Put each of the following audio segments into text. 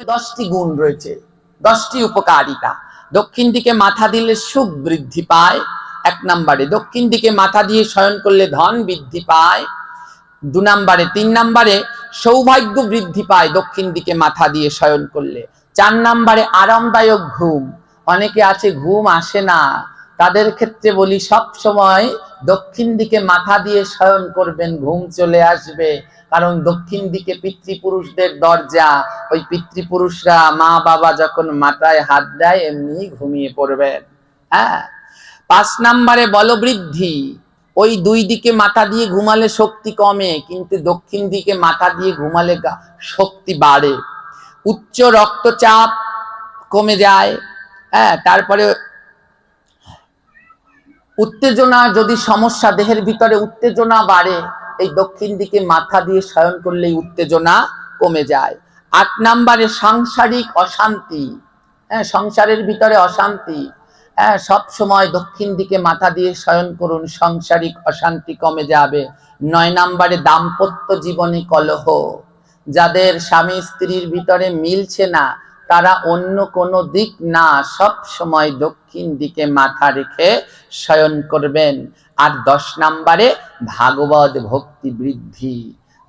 দশটি গুণ রয়েছে। দশটি উপকারিতা। দক্ষিণ দিকে মাথা দিলে সুখ বৃদ্ধি পায়। এক নম্বরে, দক্ষিণ দিকে মাথা দিয়ে শয়ন করলে ধন বৃদ্ধি পায়। দু নম্বরে, তিন নম্বরে, সৌভাগ্য বৃদ্ধি পায় দক্ষিণ দিকে মাথা দিয়ে শয়ন করলে। চার নম্বরে, আরামদায়ক ঘুম। অনেকে আছে, ঘুম আসে না। তাদের ক্ষেত্রে বলি সব সময় দক্ষিণ দিকে মাথা দিয়ে শয়ন করবেন, ঘুম চলে আসবে। কারণ দক্ষিণ দিকে পিতৃপুরুষদের দরজা, ওই পিতৃপুরুষরা মা বাবা যখন মাথায় হাত দেয়, এমনি ঘুমিয়ে পড়বেন হ্যাঁ? পাঁচ নম্বরে বলবৃদ্ধি, ওই দুই দিকে মাথা দিয়ে ঘুমালে শক্তি কমে, কিন্তু দক্ষিণ দিকে মাথা দিয়ে ঘুমালে শক্তি বাড়ে। উচ্চ রক্তচাপ কমে যায় হ্যাঁ? তারপরে উত্তেজনা, যদি সমস্যা দেহের ভিতরে উত্তেজনা বাড়ে এই দক্ষিণ দিকে মাথা দিয়ে শয়ন করলে উত্তেজনা কমে যায়। আট নম্বরে সাংসারিক অশান্তি। হ্যাঁ সংসারের ভিতরে অশান্তি। হ্যাঁ সব সময় দক্ষিণ দিকে মাথা দিয়ে শয়ন করুন, সাংসারিক অশান্তি কমে যাবে। নয় নাম্বারে দাম্পত্য জীবনে কলহ। যাদের স্বামী স্ত্রীর ভিতরে মিলছে না তারা অন্য কোনো দিক না, সব সময় দক্ষিণ দিকে মাথা রেখে শয়ন করবেন। আর দশ নম্বরে ভাগবত ভক্তি বৃদ্ধি।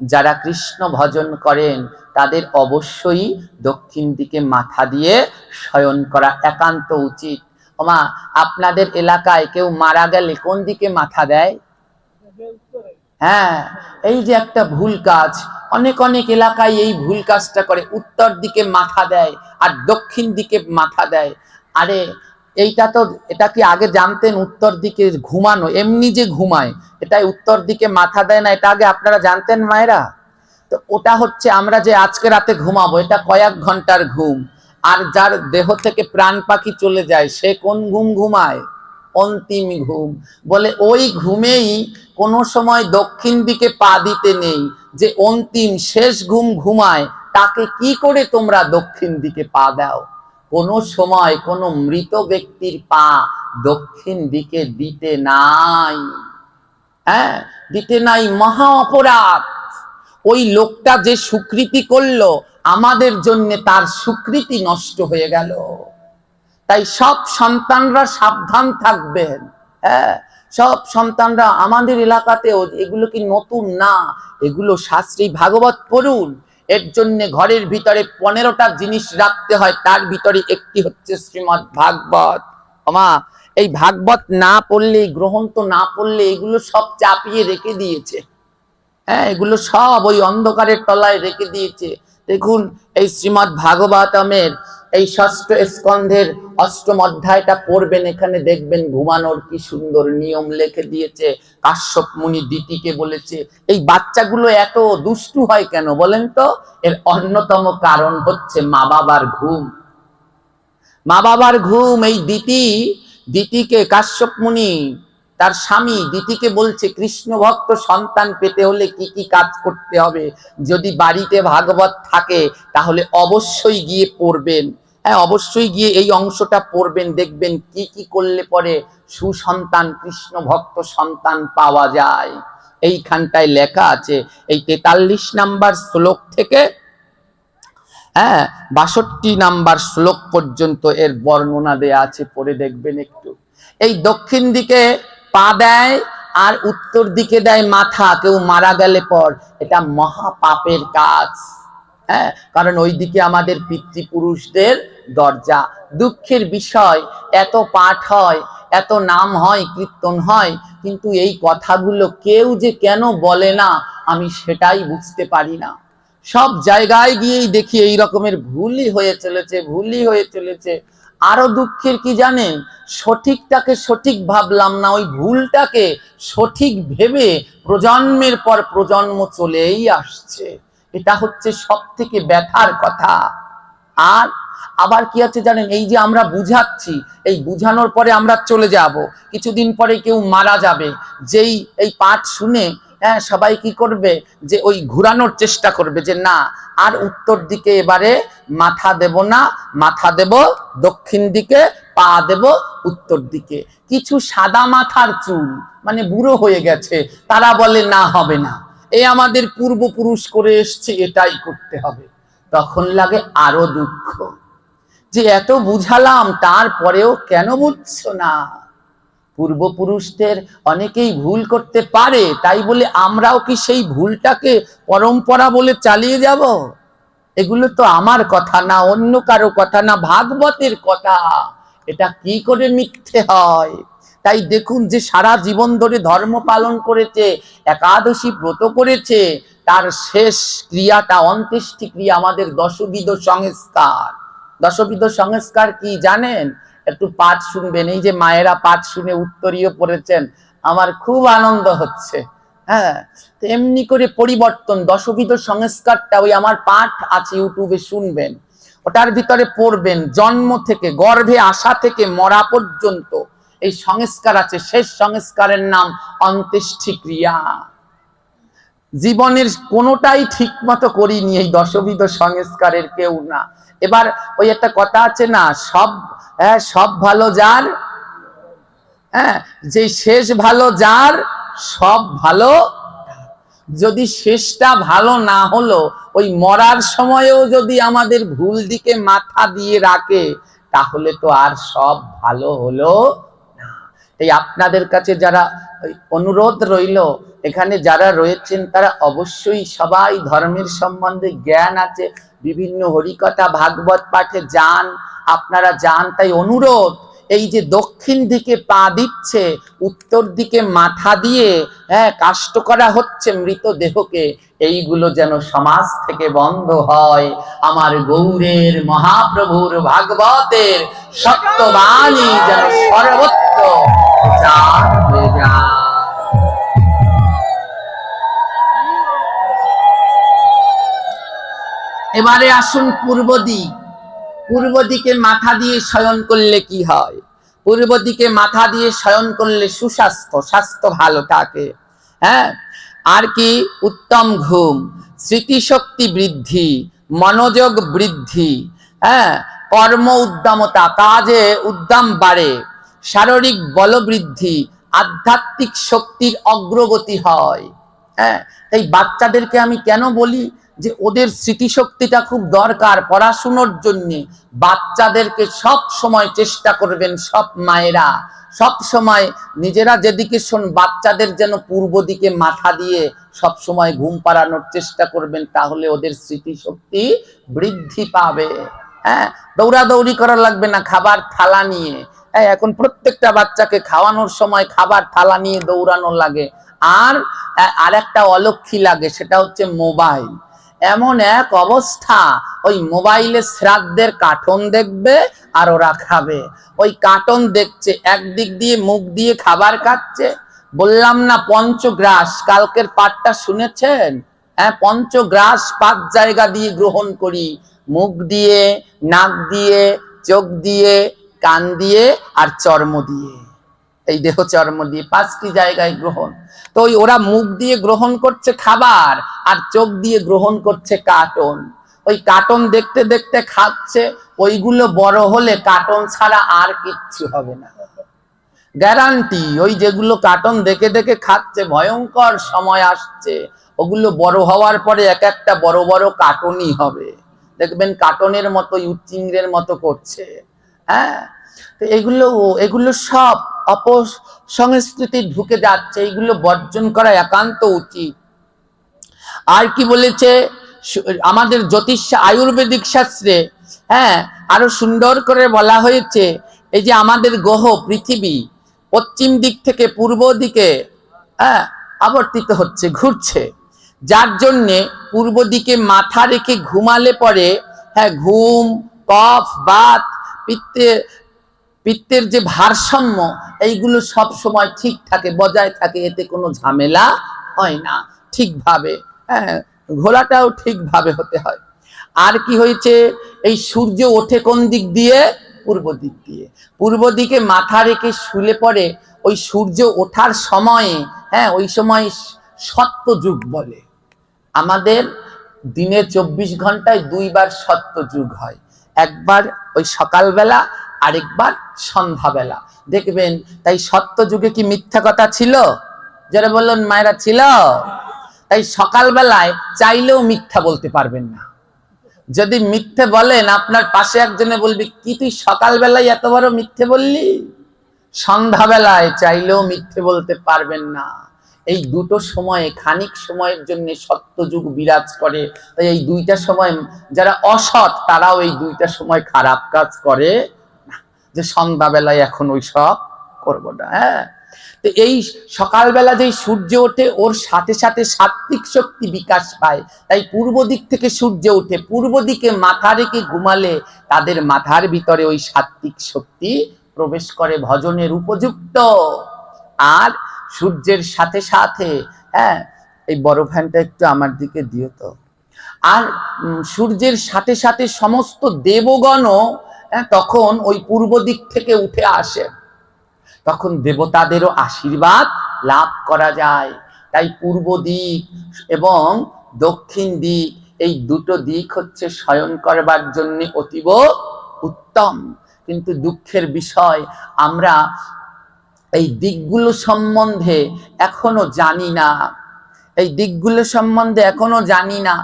যারা কৃষ্ণ ভজন করেন, তাদের অবশ্যই দক্ষিণ দিকে মাথা দিয়ে শয়ন করা একান্ত উচিত। ওমা, আপনাদের এলাকায় কেউ মারা গেলে কোন দিকে মাথা দেয়? হ্যাঁ এই যে একটা ভুল কাজ অনেক অনেক এলাকায় এই ভুল কাজটা করে। উত্তর দিকে মাথা দেয় আর দক্ষিণ দিকে মাথা দেয়। আরে, এইটা তো, এটা কি আগে জানতেন উত্তর দিকে ঘুমানো? এমনি যে ঘুমায়, এটাই উত্তর দিকে মাথা দেয় না, এটা আগে আপনারা জানতেন মায়েরা? তো ওটা হচ্ছে আমরা যে আজকে রাতে ঘুমাবো, এটা কয়েক ঘণ্টার ঘুম। আর যার দেহ থেকে প্রাণ পাখি চলে যায়, সে কোন ঘুম ঘুমায়? অন্তিম ঘুম। বলে, ওই ঘুমেই কোনো সময় দক্ষিণ দিকে পা দিতে নেই। যে অন্তিম শেষ ঘুম ঘুমায়, তাকে কি করে তোমরা দক্ষিণ দিকে পা দাও? কোন সময় কোন মৃত ব্যক্তির পা দক্ষিণ দিকে দিতে নাই। হ্যাঁ দিতে নাই মহা অপরাধ। ওই লোকটা যে স্বীকৃতি করল, আমাদের জন্য তার স্বীকৃতি নষ্ট হয়ে গেল। তাই সব সন্তানরা সাবধান থাকবেন। হ্যাঁ সব সন্তানরা আমাদের এলাকাতেও এগুলো কি নতুন? না, এগুলো শাস্ত্রী ভাগবত পড়ুন। এর জন্য ঘরের ভিতরে পনেরোটা জিনিস রাখতে হয়, তার ভিতরে একটি হচ্ছে শ্রীমৎ ভাগবত। আমা এই ভাগবত না পড়লে গ্রহণ তো না পড়লে এগুলো সব চাপিয়ে রেখে দিয়েছে। হ্যাঁ এগুলো সব ওই অন্ধকারের তলায় রেখে দিয়েছে। দেখুন, এই শ্রীমৎ ভাগবতমের এই ষষ্ঠ স্কন্ধের অষ্টম অধ্যায়টা পড়বেন, এখানে দেখবেন ঘুমানোর কি সুন্দর নিয়ম লিখে দিয়েছে, কাশ্যপ মুনি দিতিকে বলেছে, এই বাচ্চাগুলো এত দুষ্টু হয় কেন বলেন তো? এর অন্যতম কারণ হচ্ছে মা বাবার ঘুম। মা বাবার ঘুম, এই দিতি দিতিকে কাশ্যপ মুনি, তার স্বামী দিতিকে বলছে, কৃষ্ণ ভক্ত, সন্তান পেতে হলে কি কি কাজ করতে হবে? যদি বাড়িতে ভাগবত থাকে, তাহলে অবশ্যই গিয়ে পড়বেন। হ্যাঁ অবশ্যই গিয়ে এই অংশটা পড়বেন, দেখবেন কি কি করলে পরে সুসন্তান, কৃষ্ণ ভক্ত সন্তান পাওয়া যায়। এইখানটায় লেখা আছে, এই তেতাল্লিশ নাম্বার শ্লোক থেকে হ্যাঁ বাষট্টি নাম্বার শ্লোক পর্যন্ত এর বর্ণনা দেয়া আছে, পড়ে দেখবেন একটু। এই দক্ষিণ দিকে পা দেয় আর উত্তর দিকে দেয় মাথা, কেউ মারা গেলে পর। এটা মহাপাপের কাজ। হ্যাঁ কারণ ওইদিকে আমাদের পিতৃপুরুষদের দরজা। দুঃখের বিষয়, এত পাঠ হয়, এত নাম হয়, কীর্তন হয়, কিন্তু এই কথাগুলো কেউ যে কেন বলে না, আমি সেটাই বুঝতে পারি না। সব জায়গায় গিয়েই দেখি এই রকমের ভুলই হয়ে চলেছে, ভুলই হয়ে চলেছে। আরও দুঃখের কি জানেন? সঠিকটাকে সঠিক ভাবলাম না, ওই ভুলটাকে সঠিক ভেবে প্রজন্মের পর প্রজন্ম চলেই আসছে। এটা হচ্ছে সব থেকে ব্যথার কথা। আর আবার কি আছে জানেন? এই যে আমরা বুঝাচ্ছি, এই বুঝানোর পরে আমরা চলে যাব। কিছুদিন পরে কেউ মারা যাবে। যেই এই পাঠ শুনে হ্যাঁ সবাই কি করবে? যে ওই ঘুরানোর চেষ্টা করবে যে না, আর উত্তর দিকে এবারে মাথা দেব না, মাথা দেব দক্ষিণ দিকে, পা দেব উত্তর দিকে। কিছু সাদা মাথার চুল মানে বুড়ো হয়ে গেছে, তারা বলে না, হবে না। এ আমাদের পূর্বপুরুষ করে এসছে, এটাই করতে হবে। তখন লাগে আরও দুঃখ। যে এত বুঝালাম, তারপরেও কেন বুঝছ না? পূর্বপুরুষদের অনেকেই ভুল করতে পারে, তাই বলে আমরাও কি সেই ভুলটাকে পরম্পরা বলে চালিয়ে যাব? এগুলো তো আমার কথা না, অন্য কারও কথা না, ভাগবতের কথা। এটা কি করে মিথ্যে হয়? তাই দেখুন যে সারা জীবন ধরে ধর্ম পালন করেছে, একাদশী ব্রত করেছে, তার শেষ ক্রিয়াটা, অন্ত্যেষ্টি ক্রিয়া আমাদের দশবিধ সংস্কার। দশবিধ সংস্কার কি জানেন? একটু পাঠ শুনবেন। এই যে মায়েরা পাঠ শুনে উত্তরীয় পড়েছেন, আমার খুব আনন্দ হচ্ছে। হ্যাঁ এমনি করে পরিবর্তন দশবিধ সংস্কারটা ওই আমার পাঠ আছে, ইউটিউবে শুনবেন। ওটার ভিতরে পড়বেন, জন্ম থেকে, গর্ভে আসা থেকে, মরা পর্যন্ত। এই সংস্কার আছে, শেষ সংস্কারের নাম অন্ত্যেষ্টি ক্রিয়া জীবনের কোনোটাই ঠিক মতো করিনি এই দশবিধ সংস্কারের কেউ না। এবার ওই একটা কথা আছে না, সব হ্যাঁ সব ভালো যার হ্যাঁ যে শেষ ভালো যার, সব ভালো যদি শেষটা ভালো না হলো, ওই মরার সময়েও যদি আমাদের ভুল দিকে মাথা দিয়ে রাখে, তাহলে তো আর সব ভালো হলো এই আপনাদের কাছে যারা অনুরোধ রইল, এখানে যারা রয়েছেন, তারা অবশ্যই সবাই ধর্মের সম্বন্ধে জ্ঞান আছে, বিভিন্ন হরিকথা, ভাগবত পাঠে যান, আপনারা যান, তাই অনুরোধ, এই যে দক্ষিণ দিকে পা দিচ্ছে, উত্তর দিকে মাথা দিয়ে হ্যাঁ কাষ্ট করা হচ্ছে মৃতদেহকে এইগুলো যেন সমাজ থেকে বন্ধ হয়। আমার গৌরের মহাপ্রভুর ভাগবতের সত্যবাণী যেন সর্বত্র এবারে আসুন পূর্ব দিক। পূর্ব দিকে মাথা দিয়ে শয়ন করলে কি হয়? পূর্ব দিকে মাথা দিয়ে শয়ন করলে সুস্বাস্থ্য, স্বাস্থ্য ভালো থাকে। হ্যাঁ? আর কি উত্তম ঘুম, স্মৃতিশক্তি বৃদ্ধি, মনোযোগ বৃদ্ধি হ্যাঁ কর্ম উদ্যমতা, কাজে উদ্যম বাড়ে, শারীরিক বল বৃদ্ধি আধ্যাত্মিক শক্তির অগ্রগতি হয়। হ্যাঁ এই বাচ্চাদেরকে আমি কেন বলি? যে ওদের স্মৃতিশক্তিটা খুব দরকার পড়াশুনোর জন্য। বাচ্চাদেরকে সব সময় চেষ্টা করবেন সব মায়েরা। সব সময় নিজেরা যেদিকে শোন, বাচ্চাদের যেন পূর্ব দিকে মাথা দিয়ে সব সময় ঘুম পাড়ানোর চেষ্টা করবেন, তাহলে ওদের স্মৃতিশক্তি বৃদ্ধি পাবে। হ্যাঁ দৌড়াদৌড়ি করা লাগবে না, খাবার থালা নিয়ে। হ্যাঁ এখন প্রত্যেকটা বাচ্চাকে খাওয়ানোর সময় খাবার থালা নিয়ে দৌড়ানো লাগে। আর আর একটা অলক্ষী লাগে, সেটা হচ্ছে মোবাইল। এমন এক অবস্থা, ওই মোবাইলে শ্রাদ্ধের কার্টন দেখবে আর ওরা খাবে। ওই কার্টন দেখছে, একদিক দিয়ে মুখ দিয়ে খাবার খাচ্ছে। বললাম, না, পঞ্চগ্রাস, কালকের পাঠটা শুনেছেন? হ্যাঁ পঞ্চগ্রাস পাঁচ জায়গা দিয়ে গ্রহণ করি। মুখ দিয়ে, নাক দিয়ে, চোখ দিয়ে, কান দিয়ে আর চর্ম দিয়ে। এই দেহ চর্ম দিয়ে পাঁচটি জায়গায় গ্রহণ। তো ওই ওরা মুখ দিয়ে গ্রহণ করছে খাবার আর চোখ দিয়ে গ্রহণ করছে কার্টন। ওই কার্টন দেখতে দেখতে খাচ্ছে, ওইগুলো বড় হলে কার্টন ছাড়া আর কিচ্ছু হবে না। গ্যারান্টি, ওই যেগুলো কার্টন দেখে দেখে খাচ্ছে, ভয়ঙ্কর সময় আসছে, ওগুলো বড় হওয়ার পরে এক একটা বড় বড় কার্টনই হবে। দেখবেন কার্টনের মতো ইউচিংরের মতো করছে। হ্যাঁ? তো এগুলো এগুলো সব অপসংস্কৃতি ঢুকে যাচ্ছে, এগুলো বর্জন করা একান্ত উচিত। আর কি বলেছে? আমাদের জ্যোতিষ আয়ুর্বেদিক শাস্ত্রে হ্যাঁ আরও সুন্দর করে বলা হয়েছে, এই যে আমাদের গ্রহ পৃথিবী পশ্চিম দিক থেকে পূর্ব দিকে হ্যাঁ আবর্তিত হচ্ছে, ঘুরছে। যার জন্যে পূর্ব দিকে মাথা রেখে ঘুমালে পরে হ্যাঁ ঘুম, কফ, বাত, পিত্তে পিত্তের যে ভারসাম্য, এইগুলো সব সময় ঠিক থাকে, বজায় থাকে, এতে কোনো ঝামেলা হয় না। ঠিকভাবে হ্যাঁ ঘোলাটাও ঠিকভাবে হতে হয়। আর কি হয়েছে, এই সূর্য ওঠে কোন দিক দিয়ে? পূর্ব দিক দিয়ে। পূর্ব দিকে মাথা রেখে শুলে পরে ওই সূর্য ওঠার সময়ে হ্যাঁ ওই সময় সত্য যুগ বলে। আমাদের দিনে চব্বিশ ঘন্টায় দুইবার সত্য যুগ হয়। একবার ওই সকালবেলা আরেকবার সন্ধ্যাবেলা দেখবেন, তাই সত্য যুগে কি মিথ্যা কথা ছিল? যারা বললেন মায়েরা ছিল? তাই সকালবেলায় চাইলেও মিথ্যা বলতে পারবেন না। যদি মিথ্যে বলেন, আপনার পাশে একজনে বলবে, কি তুই সকালবেলায় এত বড় মিথ্যে বললি? সন্ধ্যাবেলায় চাইলেও মিথ্যে বলতে পারবেন না। এই দুটো সময়ে, খানিক সময়ের জন্য সত্যযুগ বিরাজ করে। তাই এই দুইটা সময়, যারা অসৎ, তারাও এই দুইটা সময় খারাপ কাজ করে। যে সন্ধ্যাবেলায় এখন ওই সব করব না হ্যাঁ? তো এই সকালবেলা যেই সূর্য ওঠে, ওর সাথে সাথে সাত্বিক শক্তি বিকাশ পায়। তাই পূর্ব দিক থেকে সূর্য ওঠে, পূর্ব দিকে মাথা রেখে ঘুমালে তাদের মাথার ভিতরে ওই সাত্বিক শক্তি প্রবেশ করে, ভজনের উপযুক্ত। আর সূর্যের সাথে সাথে হ্যাঁ এই বড় ফ্যানটা একটু আমার দিকে দিও তো। আর সূর্যের সাথে সাথে সমস্ত দেবগণও তখন ওই পূর্ব দিক থেকে উঠে আসে। তখন দেবতাদেরও আশীর্বাদ লাভ করা যায়। তাই পূর্ব দিক এবং দক্ষিণ দিক, এই দুটো দিক হচ্ছে শয়ন করবার জন্য অতীব উত্তম। কিন্তু দুঃখের বিষয়, আমরা এই দিকগুলো সম্বন্ধে এখনও জানি না। এই দিকগুলো সম্বন্ধে এখনও জানি না।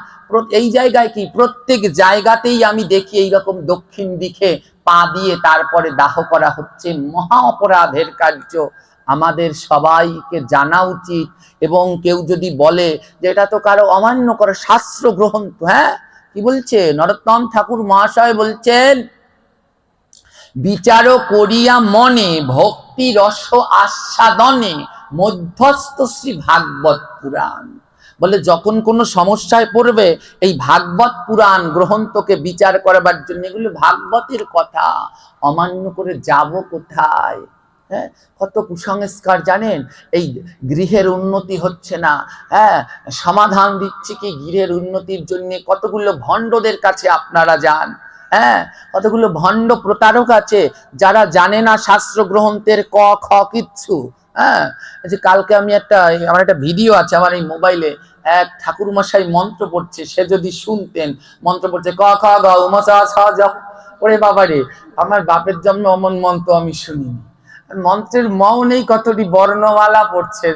এই জায়গায় কি? প্রত্যেক জায়গাতেই আমি দেখি এইরকম দক্ষিণ দিকে পা দিয়ে তারপরে দাহ করা হচ্ছে। মহা অপরাধের কার্য। আমাদের সবাইকে জানা উচিত এবং কেউ যদি বলে যে এটা তো কারও অমান্য করে, শাস্ত্র গ্রহণ হ্যাঁ? কি বলছে? নরোত্তম ঠাকুর মহাশয় বলছেন বিচার করিয়া মনে ভক্তি রস আস্বাদনে মধ্যস্থ শ্রী ভাগবত পুরাণ। বলে, যখন কোনো সমস্যায় পড়বে, এই ভাগবত পুরাণ গ্রন্থকে বিচার করবার জন্য এগুলো ভাগবতের কথা। অমান্য করে যাব কোথায়? হ্যাঁ? কত কুসংস্কার, জানেন? এই গৃহের উন্নতি হচ্ছে না। হ্যাঁ? সমাধান দিচ্ছে কি গৃহের উন্নতির জন্য? কতগুলো ভণ্ডদের কাছে আপনারা যান। হ্যাঁ? কতগুলো ভণ্ড প্রতারক আছে যারা জানে না শাস্ত্র গ্রন্থের ক, খ, কিচ্ছু। হ্যাঁ? যে কালকে আমি একটা, আমার একটা ভিডিও আছে আমার এই মোবাইলে। এক ঠাকুর মশাই মন্ত্র পড়ছে, সে যদি শুনতেন, মন্ত্র পড়ছে, ক, খ, গ উম চ ছ আমার বাপের জন্মে অমন মন্ত্র আমি শুনিনি। মন্ত্রের মও নেই কতটি বর্ণমালা পড়ছে,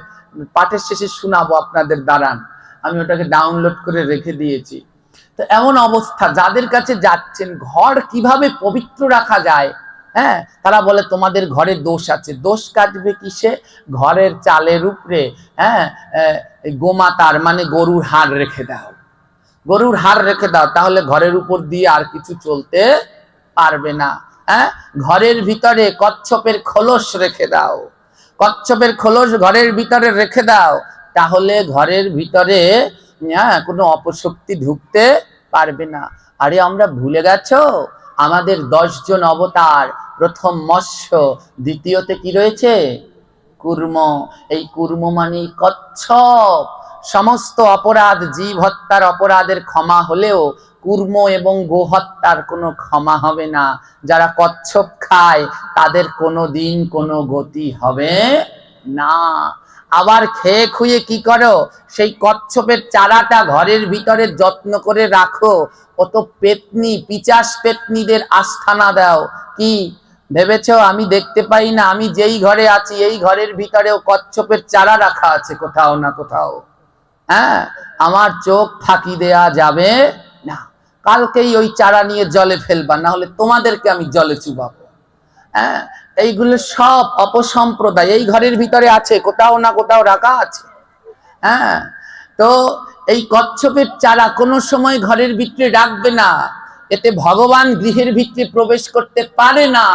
পাঠের শেষে শোনাবো আপনাদের দাঁড়ান। আমি ওটাকে ডাউনলোড করে রেখে দিয়েছি। তো এমন অবস্থা, যাদের কাছে যাচ্ছেন, ঘর কীভাবে পবিত্র রাখা যায় হ্যাঁ তারা বলে তোমাদের ঘরে দোষ আছে। দোষ কাটবে কিসে? ঘরের চালের উপরে হ্যাঁ গোমাতার মানে গরুর হাড় রেখে দাও। গরুর হাড় রেখে দাও, তাহলে ঘরের উপর দিয়ে আর কিছু চলতে পারবে না। হ্যাঁ ঘরের ভিতরে কচ্ছপের খোলস রেখে দাও। কচ্ছপের খোলস ঘরের ভিতরে রেখে দাও, তাহলে ঘরের ভিতরে হ্যাঁ কোনো অপশক্তি ঢুকতে পারবে না। আরে, আমরা ভুলে গেছো? আমাদের দশজন অবতার। প্রথম মৎস্য, দ্বিতীয়তে কি রয়েছে? কুর্ম। এই কুর্ম মানে কচ্ছপ। সমস্ত অপরাধ, জীব হত্যার অপরাধের ক্ষমা হলেও কুর্ম এবং গোহত্যার কোনো ক্ষমা হবে না। যারা কচ্ছপ খায়, তাদের কোনো দিন কোনো গতি হবে না। আবার খেয়ে খুয়ে কি করো? সেই কচ্ছপের চারাটা ঘরের ভিতরে যত্ন করে রাখো। কত পেতনি, পিচাস পেতনিদের আস্থানা দাও। কি? ভেবেছ আমি দেখতে পাই না? আমি যেই ঘরে আছি, এই ঘরের ভিতরেও কচ্ছপের চারা রাখা আছে কোথাও না কোথাও। হ্যাঁ? আমার চোখ ফাঁকি দেয়া যাবে না। কালকেই ওই চারা নিয়ে জলে ফেলবা না হলে তোমাদেরকে আমি জলে চুবাবো। হ্যাঁ? এইগুলো সব অপসম্প্রদায়। এই ঘরের ভিতরে আছে, কোথাও না কোথাও রাখা আছে। হ্যাঁ? তো এই কচ্ছপের চারা কোনো সময় ঘরের ভিতরে রাখবে না। এতে ভগবান গৃহের ভিতরে প্রবেশ করতে পারে না।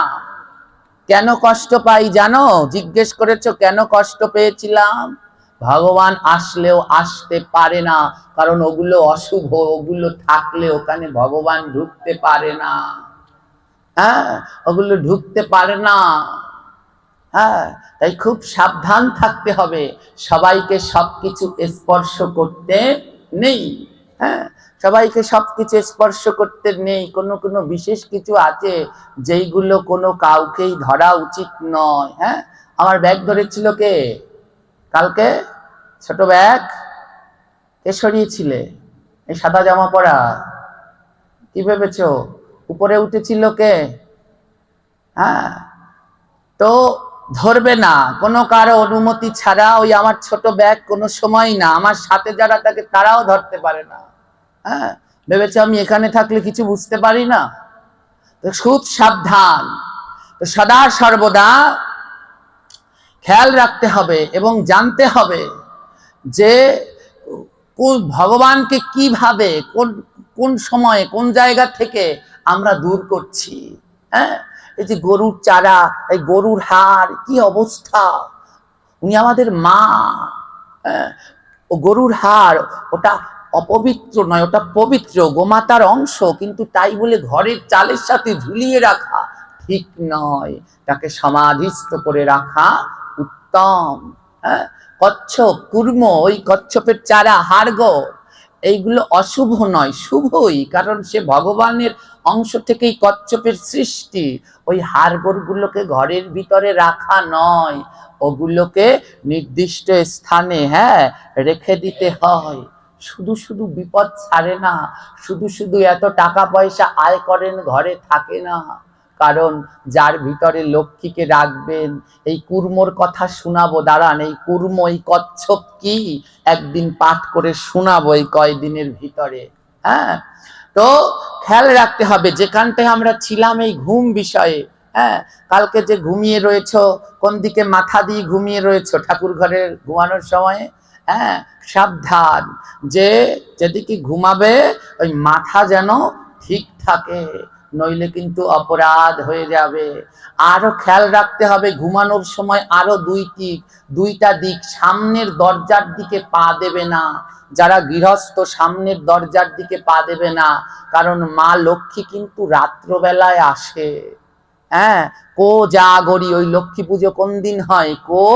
কেন কষ্ট পাই জানো? জিজ্ঞেস করেছ, কেন কষ্ট পেয়েছিলাম? ভগবান আসলেও আসতে পারে না, কারণ ওগুলো অশুভ, ওগুলো থাকলে ওখানে ভগবান ঢুকতে পারে না। হ্যাঁ ওগুলো ঢুকতে পারে না। হ্যাঁ তাই খুব সাবধান থাকতে হবে। সবাইকে সবকিছু স্পর্শ করতে নেই। হ্যাঁ সবাইকে সবকিছু স্পর্শ করতে নেই। কোনো কোনো বিশেষ কিছু আছে যেইগুলো কোনো কাউকেই ধরা উচিত নয়। হ্যাঁ আমার ব্যাগ ধরেছিল কে? কালকে? ছোট ব্যাগ? কে সরিয়েছিলে? এই সাদা জামা পরা? কি ভেবেছো? উপরে উঠেছিল কে? হ্যাঁ। তো ধরবে না, কোনো কারও অনুমতি ছাড়া ওই আমার ছোট ব্যাগ কোনো সময় না, আমার সাথে যারা থাকে তারাও ধরতে পারে না। হ্যাঁ ভেবেছে আমি এখানে থাকলে কিছু বুঝতে পারি না? তো খুব সাবধান। তো সদা সর্বদা খেয়াল রাখতে হবে এবং জানতে হবে যে ভগবানকে কীভাবে, কোন কোন সময়ে, কোন জায়গা থেকে আমরা দূর করছি। হ্যাঁ? এই যে গরুর চারা, এই গরুর হাড়, কি অবস্থা? উনি আমাদের মা। হ্যাঁ? ও গরুর হাড়, ওটা অপবিত্র নয়, ওটা পবিত্র, গোমাতার অংশ, কিন্তু তাই বলে ঘরের চালের সাথে ঝুলিয়ে রাখা ঠিক নয়। তাকে সমাধিস্থ করে রাখা উত্তম। হ্যাঁ? কচ্ছপ, কুর্ম, ওই কচ্ছপের চারা হাড়গড় এইগুলো অশুভ নয়, শুভই। কারণ সে ভগবানের অংশ থেকেই কচ্ছপের সৃষ্টি। ওই হাড়গোড়গুলোকে ঘরের ভিতরে রাখা নয়। ওগুলোকে নির্দিষ্ট স্থানে হ্যাঁ রেখে দিতে হয়। শুধু শুধু বিপদ ছাড়ে না। শুধু শুধু এত টাকা পয়সা আয় করেন, ঘরে থাকে না। কারণ যার ভিতরে লক্ষ্মীকে রাখবেন, এই কুর্মর কথা শোনাবো, দাঁড়ান, এই কুর্ম, এই কচ্ছপ কি? একদিন পাঠ করে শোনাবো এই কয়দিনের ভিতরে হ্যাঁ? তো খেয়াল রাখতে হবে, যেখানটায় আমরা ছিলাম এই ঘুম বিষয়ে হ্যাঁ? কালকে যে ঘুমিয়ে রয়েছ, কোন দিকে মাথা দিয়ে ঘুমিয়ে রয়েছ, ঠাকুর ঘরের ঘুমানোর সময় হ্যাঁ? সাবধান, যে যেদিকে ঘুমাবে, ওই মাথা যেন ঠিক থাকে। নইলে কিন্তু অপরাধ হয়ে যাবে। আরও খেয়াল রাখতে হবে, ঘুমানোর সময় আরও দুইটি দুইটা দিক, সামনের দরজার দিকে পা দেবে না। যারা গৃহস্থ, সামনের দরজার দিকে পা দেবে না। কারণ মা লক্ষ্মী কিন্তু রাত্রবেলায় আসে। হ্যাঁ কো জাগরি, ওই লক্ষ্মী পুজো কোন দিন হয়? কো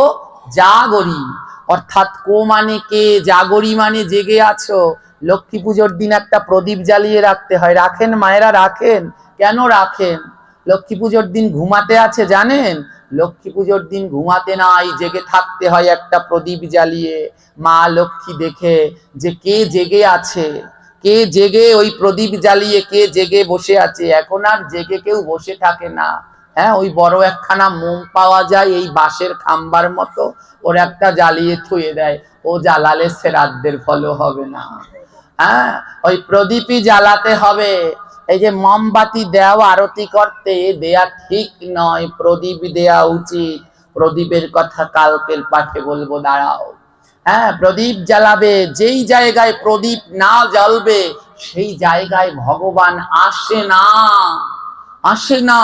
জাগরি। অর্থাৎ কো মানে কে? জাগরি মানে জেগে আছো। লক্ষ্মী পুজোর দিন একটা প্রদীপ জ্বালিয়ে রাখতে হয়। রাখেন মায়েরা, রাখেন। কেন রাখেন? লক্ষ্মী পুজোর দিন ঘুমাতে আছে জানেন? লক্ষ্মী পুজোর দিন ঘুমাতে নাই, জেগে থাকতে হয় একটা প্রদীপ জ্বালিয়ে। মা লক্ষ্মী দেখে যে কে জেগে আছে। কে জেগে ওই প্রদীপ জ্বালিয়ে, কে জেগে বসে আছে? এখন আর জেগে কেউ বসে থাকে না। হ্যাঁ ওই বড় একখানা মোম পাওয়া যায় এই বাঁশের খাম্বার মতো। ওর একটা জ্বালিয়ে থুয়ে দেয়। ও জ্বালালে শ্রাদ্ধের ফলও হবে না। হ্যাঁ ওই প্রদীপই জ্বালাতে হবে। এই যে মোমবাতি দেওয়া, আরতি করতে দেয়া ঠিক নয়, প্রদীপ দেয়া উচিত। প্রদীপের কথা কালকের পাঠে বলব, দাঁড়াও। হ্যাঁ প্রদীপ জ্বালাবে, যেই জায়গায় প্রদীপ না জ্বলবে, সেই জায়গায় ভগবান আসে না। আসে না।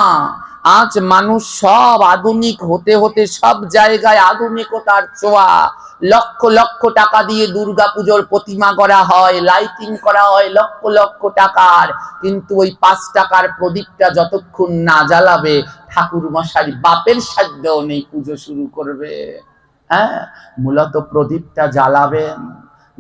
আজ মানুষ সব আধুনিক হতে হতে সব জায়গায় আধুনিকতার ছোঁয়া। লক্ষ লক্ষ টাকা দিয়ে দুর্গা পুজোর প্রতিমা করা হয় লাইটিং করা হয় লক্ষ লক্ষ টাকার। কিন্তু ওই পাঁচ টাকার প্রদীপটা যতক্ষণ না জ্বালাবে, ঠাকুর মশাই বাপের সাধ্যও নেই পুজো শুরু করবে। হ্যাঁ মূলত প্রদীপটা জ্বালাবেন।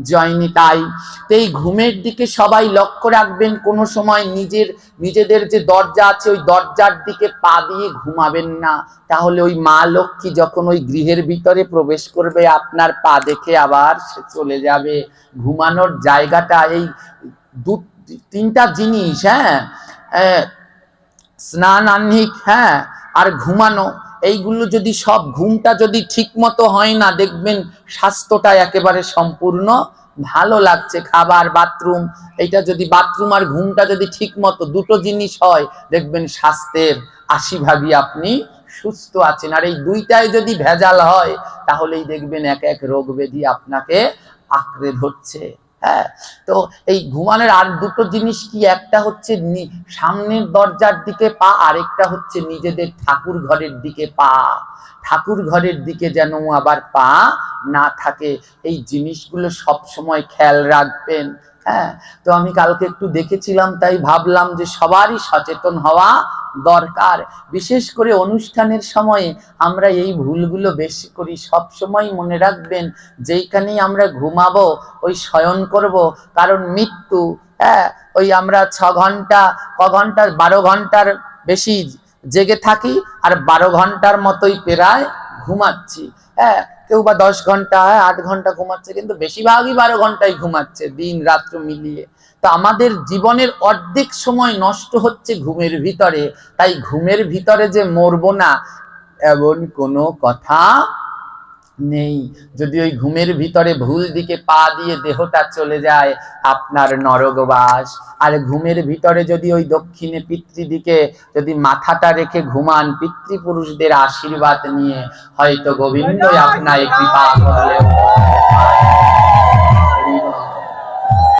জয়নি তাই। তো এই ঘুমের দিকে সবাই লক্ষ্য রাখবেন, কোনো সময় নিজের, নিজেদের যে দরজা আছে, ওই দরজার দিকে পা দিয়ে ঘুমাবেন না। তাহলে ওই মা লক্ষ্মী যখন ওই গৃহের ভিতরে প্রবেশ করবে, আপনার পা দেখে আবার সে চলে যাবে। ঘুমানোর জায়গাটা, এই দু, তিনটা জিনিস হ্যাঁ স্নান আহ্নিক হ্যাঁ আর ঘুমানো। এইগুলো যদি সব ঘুমটা যদি ঠিক মতো হয় না, দেখবেন স্বাস্থ্যটা একেবারে সম্পূর্ণ ভালো লাগছে। খাবার, বাথরুম, এইটা যদি বাথরুম আর ঘুমটা যদি ঠিক মতো দুটো জিনিস হয়, দেখবেন স্বাস্থ্যের আশি আপনি সুস্থ আছেন। আর এই দুইটাই যদি ভেজাল হয়, তাহলেই দেখবেন এক এক রোগ ব্যাধি আপনাকে আঁকড়ে ধরছে। হ্যাঁ? তো এই ঘুমানোর আর দুটো জিনিস কি? একটা হচ্ছে সামনের দরজার দিকে পা, আরেকটা হচ্ছে নিজেদের ঠাকুর ঘরের দিকে পা। ঠাকুর ঘরের দিকে যেন আবার পা না থাকে। এই জিনিসগুলো সব সময় খেয়াল রাখবেন হ্যাঁ? তো আমি কালকে একটু দেখেছিলাম, তাই ভাবলাম যে সবারই সচেতন হওয়া দরকার। বিশেষ করে অনুষ্ঠানের সময়ে আমরা এই ভুলগুলো বেশি করি। সব সময় মনে রাখবেন যেইখানেই আমরা ঘুমাবো ওই শয়ন করব। কারণ মৃত্যু হ্যাঁ ওই আমরা ছ ঘণ্টা ক ঘণ্টা বারো ঘণ্টার বেশি জেগে থাকি আর বারো ঘণ্টার মতোই প্রায় ঘুমাচ্ছি। হ্যাঁ কেউ বা দশ ঘণ্টা হ্যাঁ, আট ঘণ্টা ঘুমাচ্ছে কিন্তু বেশিরভাগই বারো ঘন্টায় ঘুমাচ্ছে দিন রাত্র মিলিয়ে। তো আমাদের জীবনের অর্ধেক সময় নষ্ট হচ্ছে ঘুমের ভিতরে। তাই ঘুমের ভিতরে যে মরবো না, এমন কোনো কথা নেই। যদি ওই ঘুমের ভিতরে ভুল দিকে পা দিয়ে দেহটা চলে যায়, আপনার নরকবাস। আর ঘুমের ভিতরে যদি ওই দক্ষিণে পিতৃদিকে যদি মাথাটা রেখে ঘুমান, পিতৃপুরুষদের আশীর্বাদ নিয়ে, হয়তো গোবিন্দই আপনায় কৃপা করলেও